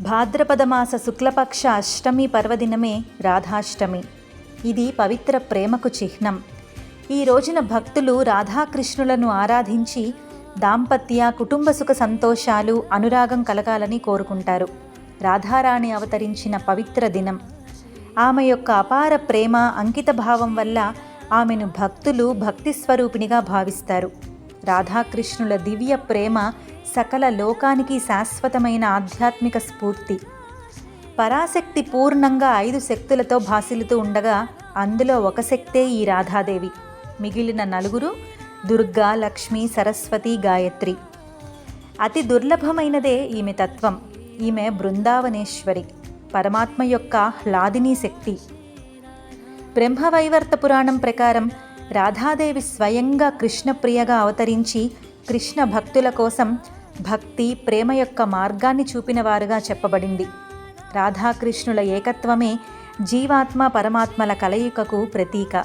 భాద్రపదమాస శుక్లపక్ష అష్టమి పర్వదినమే రాధాష్టమి. ఇది పవిత్ర ప్రేమకు చిహ్నం. ఈ రోజున భక్తులు రాధాకృష్ణులను ఆరాధించి దాంపత్య కుటుంబ సుఖ సంతోషాలు అనురాగం కలగాలని కోరుకుంటారు. రాధారాణి అవతరించిన పవిత్ర దినం. ఆమె యొక్క అపార ప్రేమ అంకిత భావం వల్ల ఆమెను భక్తులు భక్తి స్వరూపిణిగా భావిస్తారు. రాధాకృష్ణుల దివ్య ప్రేమ సకల లోకానికి శాశ్వతమైన ఆధ్యాత్మిక స్ఫూర్తి. పరాశక్తి పూర్ణంగా ఐదు శక్తులతో భాసిల్లుతూ ఉండగా అందులో ఒక శక్తే ఈ రాధాదేవి. మిగిలిన నలుగురు దుర్గా లక్ష్మి సరస్వతి గాయత్రి. అతి దుర్లభమైనదే ఈమె తత్వం. ఈమె బృందావనేశ్వరి పరమాత్మ యొక్క హ్లాదినీ శక్తి. బ్రహ్మవైవర్త పురాణం ప్రకారం రాధాదేవి స్వయంగా కృష్ణప్రియగా అవతరించి కృష్ణ భక్తుల కోసం భక్తి ప్రేమ యొక్క మార్గాన్ని చూపినవారుగా చెప్పబడింది. రాధాకృష్ణుల ఏకత్వమే జీవాత్మ పరమాత్మల కలయికకు ప్రతీక.